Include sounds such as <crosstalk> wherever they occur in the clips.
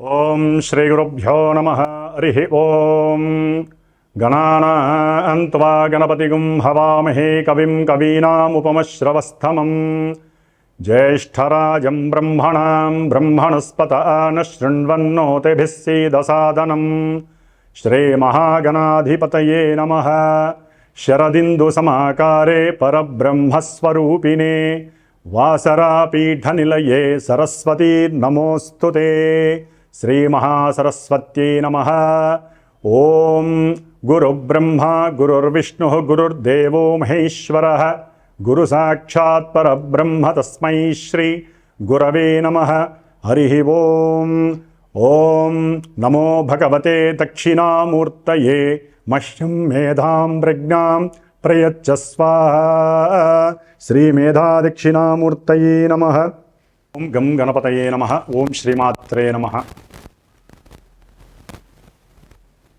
ఓం శ్రీ గురుభ్యో నమ. హరి ఓం. గణానాన్వా గణపతిగుం హవామహే కవిం కవీనాముపమశ్రవస్తమం జ్యేష్ఠరాజం బ్రహ్మణాం బ్రహ్మణస్పత న శృణ్వన్నోతిభిస్సీదసాదనం శ్రీమహాగణాధిపతయే నమ. శరదిందుసమాకారే పరబ్రహ్మస్వరూపిణే. వాసరాపీఠనిలయే సరస్వతీర్నమోऽस्तु ते శ్రీమహాసరస్వత్యై నమ. ఓం గురుబ్రహ్మ గురుర్విష్ణు గురుర్దేవో మహేశ్వర. గురు సాక్షాత్ పరబ్రహ్మ తస్మై శ్రీ గురవే నమ. హరి ఓం. ఓం నమో భగవతే దక్షిణామూర్తయే మహ్యం మేధాం ప్రజ్ఞాం ప్రయచ్చస్వాహ శ్రీమేధాదక్షిణామూర్తయే నమ. ఓం గం గణపతయే నమ. ఓం శ్రీమాత్రే నమ.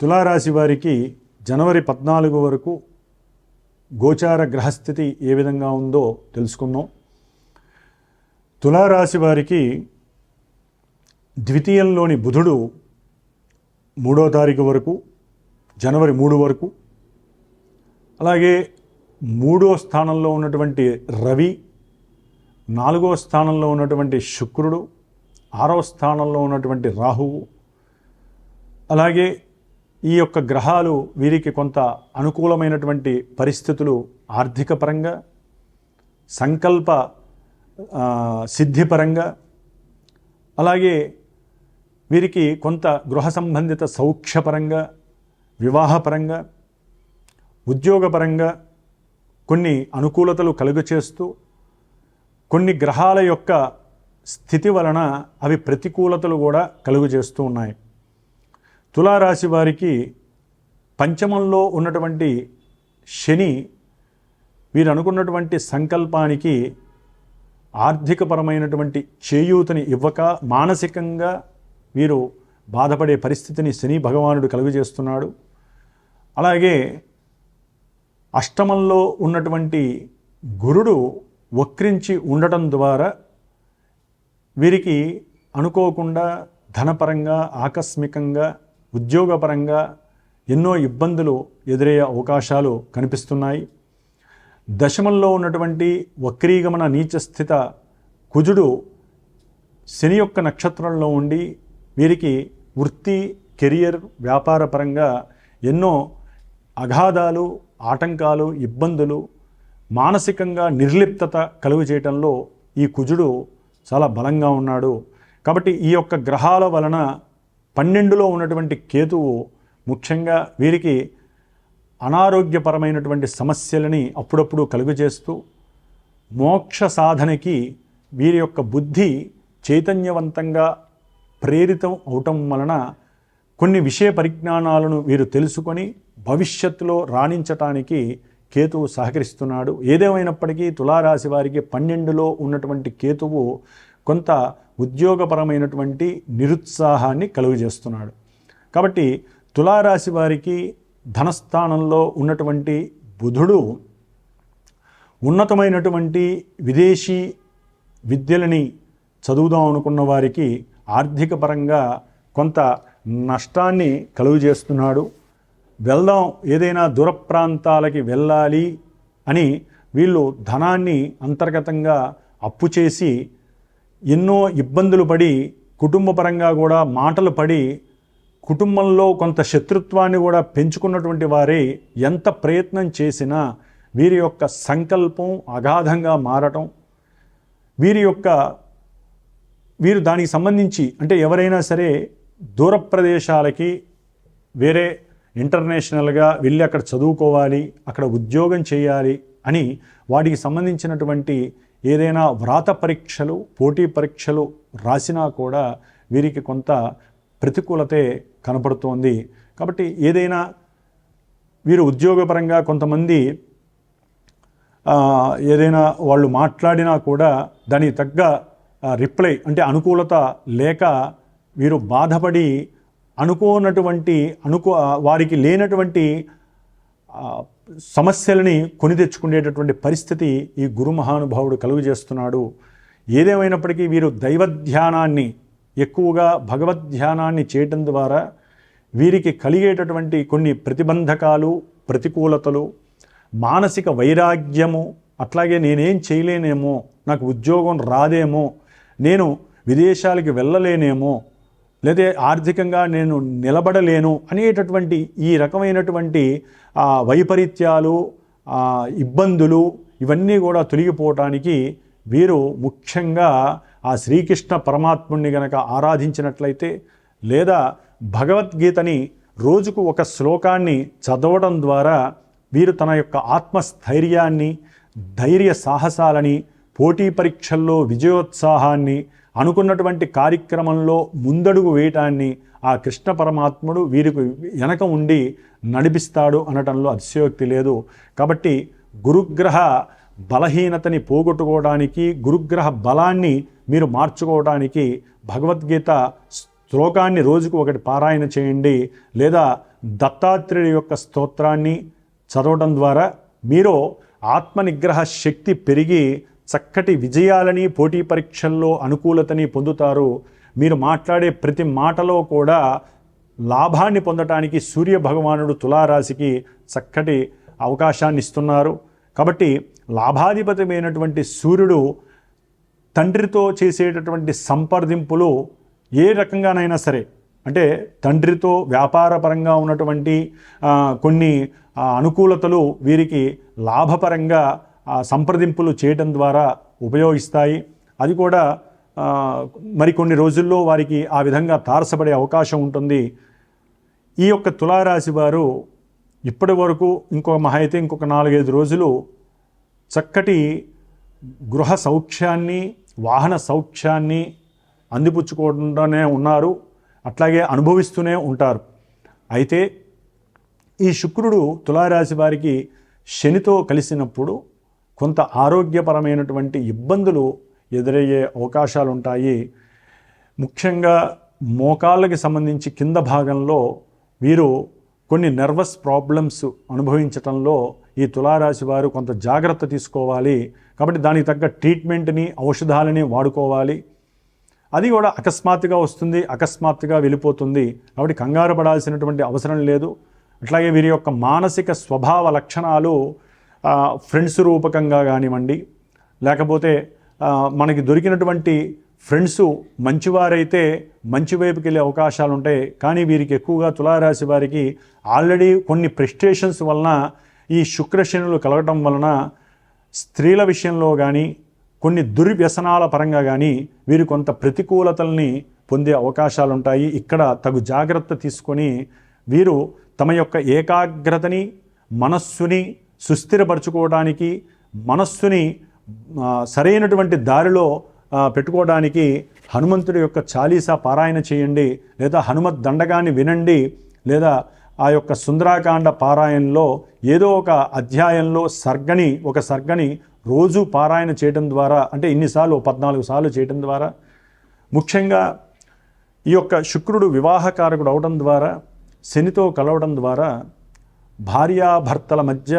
తులారాశి వారికి జనవరి పద్నాలుగు వరకు గోచార గ్రహస్థితి ఏ విధంగా ఉందో తెలుసుకుందాం. తులారాశి వారికి ద్వితీయంలోని బుధుడు మూడో తారీఖు వరకు జనవరి మూడు వరకు అలాగే మూడో స్థానంలో ఉన్నటువంటి రవి నాలుగో స్థానంలో ఉన్నటువంటి శుక్రుడు ఆరో స్థానంలో ఉన్నటువంటి రాహువు అలాగే ఈ యొక్క గ్రహాలు వీరికి కొంత అనుకూలమైనటువంటి పరిస్థితులు ఆర్థిక పరంగా సంకల్ప సిద్ధిపరంగా అలాగే వీరికి కొంత గృహ సంబంధిత సౌఖ్యపరంగా వివాహపరంగా ఉద్యోగపరంగా కొన్ని అనుకూలతలు కలుగచేస్తూ కొన్ని గ్రహాల యొక్క స్థితి వలన అవి ప్రతికూలతలు కూడా కలుగు చేస్తూ ఉన్నాయి. తులారాశి వారికి పంచమంలో ఉన్నటువంటి శని వీరు అనుకున్నటువంటి సంకల్పానికి ఆర్థికపరమైనటువంటి చేయూతని ఇవ్వక మానసికంగా వీరు బాధపడే పరిస్థితిని శని భగవానుడు కలుగజేస్తున్నాడు. అలాగే అష్టమంలో ఉన్నటువంటి గురుడు వక్రించి ఉండటం ద్వారా వీరికి అనుకోకుండా ధనపరంగా ఆకస్మికంగా ఉద్యోగపరంగా ఎన్నో ఇబ్బందులు ఎదురయ్యే అవకాశాలు కనిపిస్తున్నాయి. దశమంలో ఉన్నటువంటి వక్రీగమన నీచస్థిత కుజుడు శని యొక్క నక్షత్రంలో ఉండి వీరికి వృత్తి కెరియర్ వ్యాపారపరంగా ఎన్నో అగాధాలు ఆటంకాలు ఇబ్బందులు మానసికంగా నిర్లిప్తత కలుగు చేయటంలో ఈ కుజుడు చాలా బలంగా ఉన్నాడు. కాబట్టి ఈ యొక్క గ్రహాల వలన పన్నెండులో ఉన్నటువంటి కేతువు ముఖ్యంగా వీరికి అనారోగ్యపరమైనటువంటి సమస్యలని అప్పుడప్పుడు కలుగజేస్తూ మోక్ష సాధనకి వీరి యొక్క బుద్ధి చైతన్యవంతంగా ప్రేరితం అవటం వలన కొన్ని విషయ పరిజ్ఞానాలను వీరు తెలుసుకొని భవిష్యత్తులో రాణించటానికి కేతువు సహకరిస్తున్నాడు. ఏదేమైనప్పటికీ తులారాశి వారికి పన్నెండులో ఉన్నటువంటి కేతువు కొంత ఉద్యోగపరమైనటువంటి నిరుత్సాహాన్ని కలుగజేస్తున్నాడు. కాబట్టి తులారాశి వారికి ధనస్థానంలో ఉన్నటువంటి బుధుడు ఉన్నతమైనటువంటి విదేశీ విద్యలని చదువుదాం అనుకున్న వారికి ఆర్థిక పరంగా కొంత నష్టాన్ని కలుగు చేస్తున్నాడు వెళ్దాం ఏదైనా దూర ప్రాంతాలకి వెళ్ళాలి అని వీళ్ళు ధనాన్ని అంతర్గతంగా అప్పు చేసి ఎన్నో ఇబ్బందులు పడి కుటుంబపరంగా కూడా మాటలు పడి కుటుంబంలో కొంత శత్రుత్వాన్ని కూడా పెంచుకున్నటువంటి వారే ఎంత ప్రయత్నం చేసినా వీరి యొక్క సంకల్పం అగాధంగా మారటం వీరి యొక్క వీరు దానికి సంబంధించి అంటే ఎవరైనా సరే దూర ప్రదేశాలకి వేరే ఇంటర్నేషనల్గా వెళ్ళి అక్కడ చదువుకోవాలి అక్కడ ఉద్యోగం చేయాలి అని వాటికి సంబంధించినటువంటి ఏదైనా వ్రాత పరీక్షలు పోటీ పరీక్షలు రాసినా కూడా వీరికి కొంత ప్రతికూలతే కనపడుతోంది. కాబట్టి ఏదైనా వీరు ఉద్యోగపరంగా కొంతమంది ఏదైనా వాళ్ళు మాట్లాడినా కూడా దానికి తగ్గ రిప్లై అంటే అనుకూలత లేక వీరు బాధపడి అనుకోనటువంటి అనుకో వారికి లేనటువంటి సమస్యలని కొని తెచ్చుకునేటటువంటి పరిస్థితి ఈ గురు మహానుభావుడు కలుగు చేస్తున్నాడు ఏదేమైనప్పటికీ వీరు దైవ ధ్యానాన్ని ఎక్కువగా భగవద్ ధ్యానాన్ని చేయటం ద్వారా వీరికి కలిగేటటువంటి కొన్ని ప్రతిబంధకాలు ప్రతికూలతలు మానసిక వైరాగ్యము అట్లాగే నేనేం చేయలేనేమో నాకు ఉద్యోగం రాదేమో నేను విదేశాలకి వెళ్ళలేనేమో లేదా ఆర్థికంగా నేను నిలబడలేను అనేటటువంటి ఈ రకమైనటువంటి వైపరీత్యాలు ఇబ్బందులు ఇవన్నీ కూడా తొలగిపోవటానికి వీరు ముఖ్యంగా ఆ శ్రీకృష్ణ పరమాత్ముణ్ణి గనక ఆరాధించినట్లయితే లేదా భగవద్గీతని రోజుకు ఒక శ్లోకాన్ని చదవడం ద్వారా వీరు తన యొక్క ఆత్మస్థైర్యాన్ని ధైర్య సాహసాలని పోటీ పరీక్షల్లో విజయోత్సాహాన్ని అనుకున్నటువంటి కార్యక్రమంలో ముందడుగు వేయటాన్ని ఆ కృష్ణ పరమాత్ముడు వీరికి వెనక ఉండి నడిపిస్తాడు అనటంలో అతిశయోక్తి లేదు. కాబట్టి గురుగ్రహ బలహీనతని పోగొట్టుకోవడానికి గురుగ్రహ బలాన్ని మీరు మార్చుకోవడానికి భగవద్గీత శ్లోకాన్ని రోజుకు ఒకటి పారాయణ చేయండి. లేదా దత్తాత్రేయుడి యొక్క స్తోత్రాన్ని చదవడం ద్వారా మీరు ఆత్మనిగ్రహ శక్తి పెరిగి చక్కటి విజయాలని పోటీ పరీక్షల్లో అనుకూలతని పొందుతారు. మీరు మాట్లాడే ప్రతి మాటలో కూడా లాభాన్ని పొందటానికి సూర్య భగవానుడు తులారాశికి చక్కటి అవకాశాన్ని ఇస్తున్నారు. కాబట్టి లాభాధిపతమైనటువంటి సూర్యుడు తండ్రితో చేసేటటువంటి సంప్రదింపులు ఏ రకంగానైనా సరే అంటే తండ్రితో వ్యాపారపరంగా ఉన్నటువంటి కొన్ని అనుకూలతలు వీరికి లాభపరంగా సంప్రదింపులు చేయడం ద్వారా ఉపయోగిస్తాయి. అది కూడా మరికొన్ని రోజుల్లో వారికి ఆ విధంగా తారసపడే అవకాశం ఉంటుంది. ఈ యొక్క తులారాశి వారు ఇప్పటి వరకు ఇంకొక మహా అయితే ఇంకొక నాలుగైదు రోజులు చక్కటి గృహ సౌఖ్యాన్ని వాహన సౌఖ్యాన్ని అందిపుచ్చుకుంటూనే ఉన్నారు. అట్లాగే అనుభవిస్తూనే ఉంటారు. అయితే ఈ శుక్రుడు తులారాశి వారికి శనితో కలిసినప్పుడు కొంత ఆరోగ్యపరమైనటువంటి ఇబ్బందులు ఎదురయ్యే అవకాశాలు ఉంటాయి ముఖ్యంగా మోకాళ్ళకి సంబంధించి కింద భాగంలో వీరు కొన్ని నర్వస్ ప్రాబ్లమ్స్ అనుభవించటంలో ఈ తులారాశి వారు కొంత జాగ్రత్త తీసుకోవాలి. కాబట్టి దానికి తగ్గ ట్రీట్మెంట్ని ఔషధాలని వాడుకోవాలి. అది కూడా అకస్మాత్తుగా వస్తుంది అకస్మాత్తుగా వెళ్ళిపోతుంది. కాబట్టి కంగారు పడాల్సినటువంటి అవసరం లేదు. అట్లాగే వీరి యొక్క మానసిక స్వభావ లక్షణాలు ఫ్రెండ్స్ రూపకంగా కానివ్వండి లేకపోతే మనకి దొరికినటువంటి ఫ్రెండ్స్ మంచివారైతే మంచి వైపుకి వెళ్ళే అవకాశాలు ఉంటాయి కానీ వీరికి ఎక్కువగా తులారాశి వారికి ఆల్రెడీ కొన్ని ప్రెస్టేషన్స్ వలన ఈ శుక్రశనులు కలగటం వలన స్త్రీల విషయంలో కానీ కొన్ని దుర్వ్యసనాల పరంగా కానీ వీరు కొంత ప్రతికూలతల్ని పొందే అవకాశాలు ఉంటాయి ఇక్కడ తగు జాగ్రత్త తీసుకొని వీరు తమ యొక్క ఏకాగ్రతని మనస్సుని సుస్థిరపరచుకోవడానికి మనస్సుని సరైనటువంటి దారిలో పెట్టుకోవడానికి హనుమంతుడి యొక్క చాలీసా పారాయణ చేయండి లేదా హనుమత్ దండగాన్ని వినండి లేదా ఆ యొక్క సుందరాకాండ పారాయణలో ఏదో ఒక అధ్యాయంలో సర్గని ఒక సర్గని రోజు పారాయణ చేయడం ద్వారా అంటే ఇన్నిసార్లు పద్నాలుగు సార్లు చేయడం ద్వారా ముఖ్యంగా ఈ యొక్క శుక్రుడు వివాహకారకుడు అవడం ద్వారా శనితో కలవడం ద్వారా భార్యాభర్తల మధ్య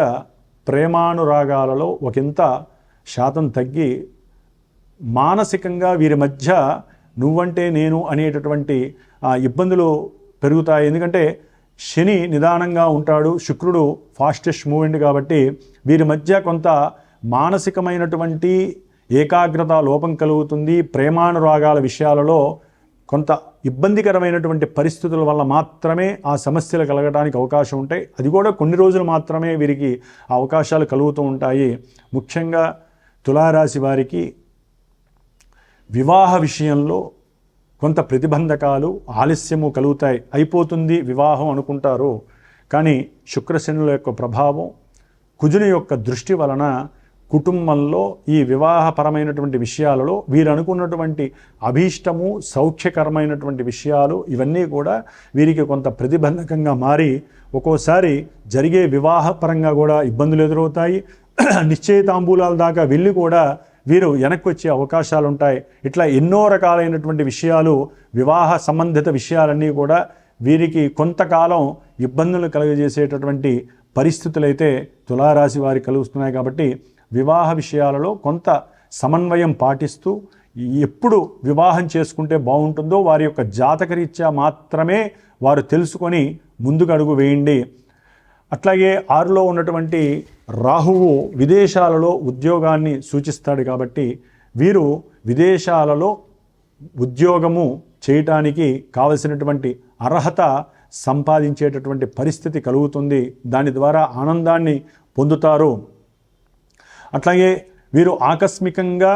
ప్రేమానురాగాలలో ఒకంత శాతం తగ్గి మానసికంగా వీరి మధ్య నువ్వంటే నేను అనేటటువంటి ఇబ్బందులు పెరుగుతాయి. ఎందుకంటే శని నిదానంగా ఉంటాడు శుక్రుడు ఫాస్టెస్ట్ మూమెంట్ కాబట్టి వీరి మధ్య కొంత మానసికమైనటువంటి ఏకాగ్రత లోపం కలుగుతుంది. ప్రేమానురాగాల విషయాలలో కొంత ఇబ్బందికరమైనటువంటి పరిస్థితుల వల్ల మాత్రమే ఆ సమస్యలు కలగడానికి అవకాశం ఉంటాయి. అది కూడా కొన్ని రోజులు మాత్రమే వీరికి ఆ అవకాశాలు కలుగుతూ ఉంటాయి. ముఖ్యంగా తులారాశి వారికి వివాహ విషయంలో కొంత ప్రతిబంధకాలు ఆలస్యము కలుగుతాయి. అయిపోతుంది వివాహం అనుకుంటారు. కానీ శుక్రశనుల యొక్క ప్రభావం కుజుని యొక్క దృష్టి వలన కుటుంబంలో ఈ వివాహపరమైనటువంటి విషయాలలో వీరు అనుకున్నటువంటి అభీష్టము సౌఖ్యకరమైనటువంటి విషయాలు ఇవన్నీ కూడా వీరికి కొంత ప్రతిబంధకంగా మారి ఒక్కోసారి జరిగే వివాహపరంగా కూడా ఇబ్బందులు ఎదురవుతాయి. <clears throat> నిశ్చయితాంబూలాల దాకా వెళ్ళి కూడా వీరు వెనక్కి వచ్చే అవకాశాలు ఉంటాయి ఇట్లా ఎన్నో రకాలైనటువంటి విషయాలు వివాహ సంబంధిత విషయాలన్నీ కూడా వీరికి కొంతకాలం ఇబ్బందులు కలుగజేసేటటువంటి పరిస్థితులైతే తులారాశి వారికి కలుగుతున్నాయి కాబట్టి వివాహ విషయాలలో కొంత సమన్వయం పాటిస్తూ ఎప్పుడు వివాహం చేసుకుంటే బాగుంటుందో వారి యొక్క జాతకరీత్యా మాత్రమే వారు తెలుసుకొని ముందుకు అడుగు వేయండి. అట్లాగే ఆరులో ఉన్నటువంటి రాహువు విదేశాలలో ఉద్యోగాన్ని సూచిస్తాడు కాబట్టి వీరు విదేశాలలో ఉద్యోగము చేయటానికి కావలసినటువంటి అర్హత సంపాదించేటటువంటి పరిస్థితి కలుగుతుంది. దాని ద్వారా ఆనందాన్ని పొందుతారు. అట్లాగే వీరు ఆకస్మికంగా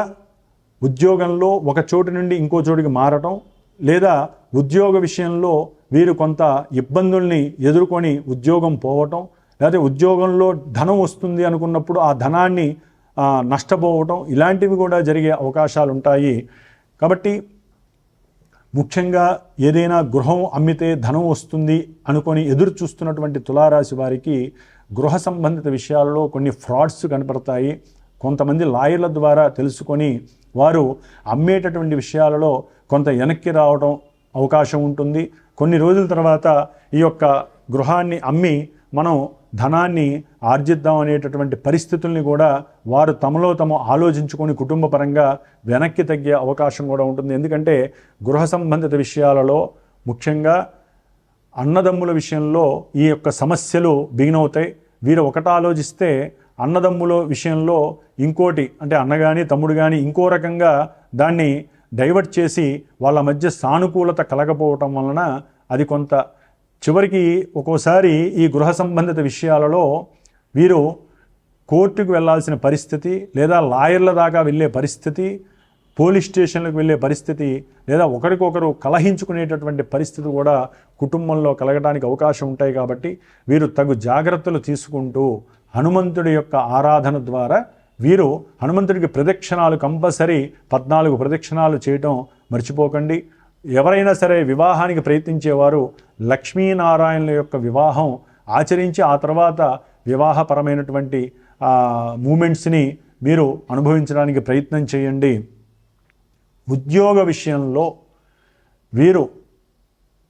ఉద్యోగంలో ఒక చోటు నుండి ఇంకో చోటుకి మారటం లేదా ఉద్యోగ విషయంలో వీరు కొంత ఇబ్బందుల్ని ఎదుర్కొని ఉద్యోగం పోవటం లేకపోతే ఉద్యోగంలో ధనం వస్తుంది అనుకున్నప్పుడు ఆ ధనాన్ని నష్టపోవటం ఇలాంటివి కూడా జరిగే అవకాశాలు ఉంటాయి కాబట్టి ముఖ్యంగా ఏదైనా గృహం అమ్మితే ధనం వస్తుంది అనుకొని ఎదురు చూస్తున్నటువంటి తులారాశి వారికి గృహ సంబంధిత విషయాల్లో కొన్ని ఫ్రాడ్స్ కనపడతాయి. కొంతమంది లాయర్ల ద్వారా తెలుసుకొని వారు అమ్మేటటువంటి విషయాలలో కొంత వెనక్కి రావడం అవకాశం ఉంటుంది. కొన్ని రోజుల తర్వాత ఈ యొక్క గృహాన్ని అమ్మి మనం ధనాన్ని ఆర్జిద్దాం అనేటటువంటి పరిస్థితుల్ని కూడా వారు తమలో తమ ఆలోచించుకొని కుటుంబ పరంగా వెనక్కి తగ్గే అవకాశం కూడా ఉంటుంది. ఎందుకంటే గృహ సంబంధిత విషయాలలో ముఖ్యంగా అన్నదమ్ముల విషయంలో ఈ యొక్క సమస్యలు బిగినవుతాయి వీరు ఒకటి ఆలోచిస్తే అన్నదమ్ముల విషయంలో ఇంకోటి అంటే అన్న కానీ తమ్ముడు కానీ ఇంకో రకంగా దాన్ని డైవర్ట్ చేసి వాళ్ళ మధ్య సానుకూలత కలగపోవటం వలన అది కొంత చివరికి ఒక్కోసారి ఈ గృహ సంబంధిత విషయాలలో వీరు కోర్టుకు వెళ్ళాల్సిన పరిస్థితి లేదా లాయర్ల దాకా వెళ్ళే పరిస్థితి పోలీస్ స్టేషన్లకు వెళ్ళే పరిస్థితి లేదా ఒకరికొకరు కలహించుకునేటటువంటి పరిస్థితి కూడా కుటుంబంలో కలగడానికి అవకాశం ఉంటాయి కాబట్టి వీరు తగు జాగ్రత్తలు తీసుకుంటూ హనుమంతుడి యొక్క ఆరాధన ద్వారా వీరు హనుమంతుడికి ప్రదక్షిణాలు కంపల్సరీ పద్నాలుగు ప్రదక్షిణాలు చేయటం మర్చిపోకండి. ఎవరైనా సరే వివాహానికి ప్రయత్నించేవారు లక్ష్మీనారాయణుల యొక్క వివాహం ఆచరించి ఆ తర్వాత వివాహపరమైనటువంటి మూమెంట్స్ని మీరు అనుభవించడానికి ప్రయత్నం చేయండి. ఉద్యోగ విషయంలో వీరు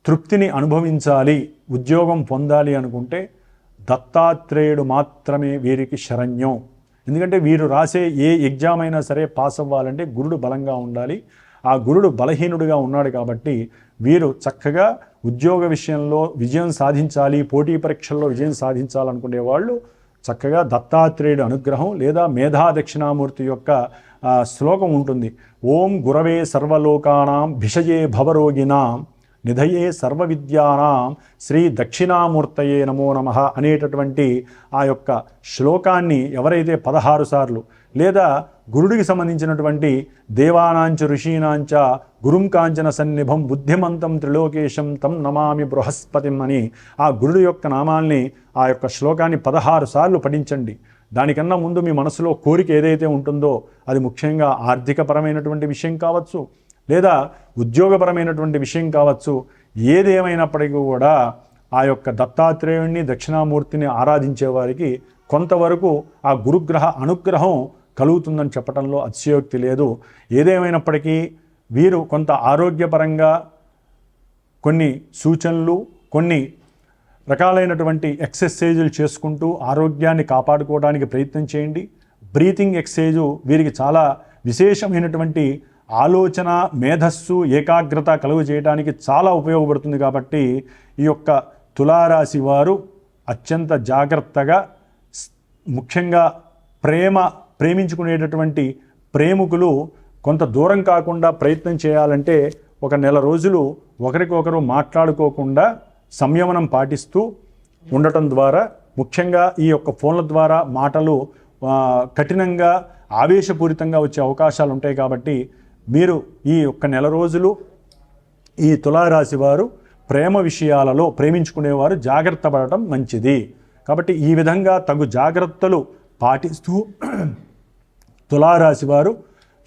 తృప్తిని అనుభవించాలి ఉద్యోగం పొందాలి అనుకుంటే దత్తాత్రేయుడు మాత్రమే వీరికి శరణ్యం. ఎందుకంటే వీరు రాసే ఏ ఎగ్జామ్ అయినా సరే పాస్ అవ్వాలంటే గురుడు బలంగా ఉండాలి. ఆ గురుడు బలహీనుడిగా ఉన్నాడు కాబట్టి వీరు చక్కగా ఉద్యోగ విషయంలో విజయం సాధించాలి పోటీ పరీక్షల్లో విజయం సాధించాలనుకునే వాళ్ళు చక్కగా దత్తాత్రేయుడు అనుగ్రహం లేదా మేధా దక్షిణామూర్తి యొక్క శ్లోకం ఉంటుంది. ఓం గురవే సర్వలోకానాం భిషజే భవరోగినాం నిధయే సర్వ విద్యానాం శ్రీ దక్షిణామూర్తయే నమో నమ అనేటటువంటి ఆ యొక్క శ్లోకాన్ని ఎవరైతే పదహారు సార్లు లేదా గురుడికి సంబంధించినటువంటి దేవానాంచ ఋషీనాంచ గురుం కాంచన సన్నిభం బుద్ధిమంతం త్రిలోకేశం తం నమామి బృహస్పతిం అని ఆ గురుడు యొక్క నామాల్ని ఆ యొక్క శ్లోకాన్ని పదహారు సార్లు పఠించండి. దానికన్నా ముందు మీ మనసులో కోరిక ఏదైతే ఉంటుందో అది ముఖ్యంగా ఆర్థికపరమైనటువంటి విషయం కావచ్చు లేదా ఉద్యోగపరమైనటువంటి విషయం కావచ్చు ఏదేమైనప్పటికీ కూడా ఆ యొక్క దత్తాత్రేయుణ్ణి దక్షిణామూర్తిని ఆరాధించే వారికి కొంతవరకు ఆ గురుగ్రహ అనుగ్రహం కలుగుతుందని చెప్పడంలో అతిశయోక్తి లేదు. ఏదేమైనప్పటికీ వీరు కొంత ఆరోగ్యపరంగా కొన్ని సూచనలు కొన్ని రకాలైనటువంటి ఎక్సర్సైజులు చేసుకుంటూ ఆరోగ్యాన్ని కాపాడుకోవడానికి ప్రయత్నం చేయండి. బ్రీతింగ్ ఎక్సర్సైజు వీరికి చాలా విశేషమైనటువంటి ఆలోచన మేధస్సు ఏకాగ్రత కలుగు చేయడానికి చాలా ఉపయోగపడుతుంది కాబట్టి ఈ యొక్క తులారాశి వారు అత్యంత జాగ్రత్తగా ముఖ్యంగా ప్రేమ ప్రేమించుకునేటటువంటి ప్రేమికులు కొంత దూరం కాకుండా ప్రయత్నం చేయాలంటే ఒక నెల రోజులు ఒకరికొకరు మాట్లాడుకోకుండా సంయమనం పాటిస్తూ ఉండటం ద్వారా ముఖ్యంగా ఈ యొక్క ఫోన్ల ద్వారా మాటలు కఠినంగా ఆవేశపూరితంగా వచ్చే అవకాశాలు ఉంటాయి కాబట్టి మీరు ఈ ఒక్క నెల రోజులు ఈ తులారాశి వారు ప్రేమ విషయాలలో ప్రేమించుకునేవారు జాగ్రత్త పడటం మంచిది. కాబట్టి ఈ విధంగా తగు జాగ్రత్తలు పాటిస్తూ <clears throat> తులారాశి వారు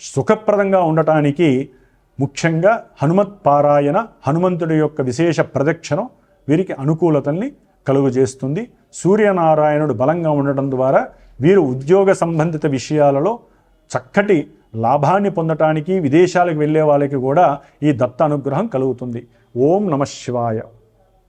సుఖప్రదంగా ఉండటానికి ముఖ్యంగా హనుమత్ పారాయణ హనుమంతుడి యొక్క విశేష ప్రదక్షిణం వీరికి అనుకూలతల్ని కలుగజేస్తుంది. సూర్యనారాయణుడు బలంగా ఉండటం ద్వారా వీరు ఉద్యోగ సంబంధిత విషయాలలో చక్కటి లాభాన్ని పొందటానికి విదేశాలకు వెళ్ళే వాళ్ళకి కూడా ఈ దత్త అనుగ్రహం కలుగుతుంది. ఓం నమ శివాయ.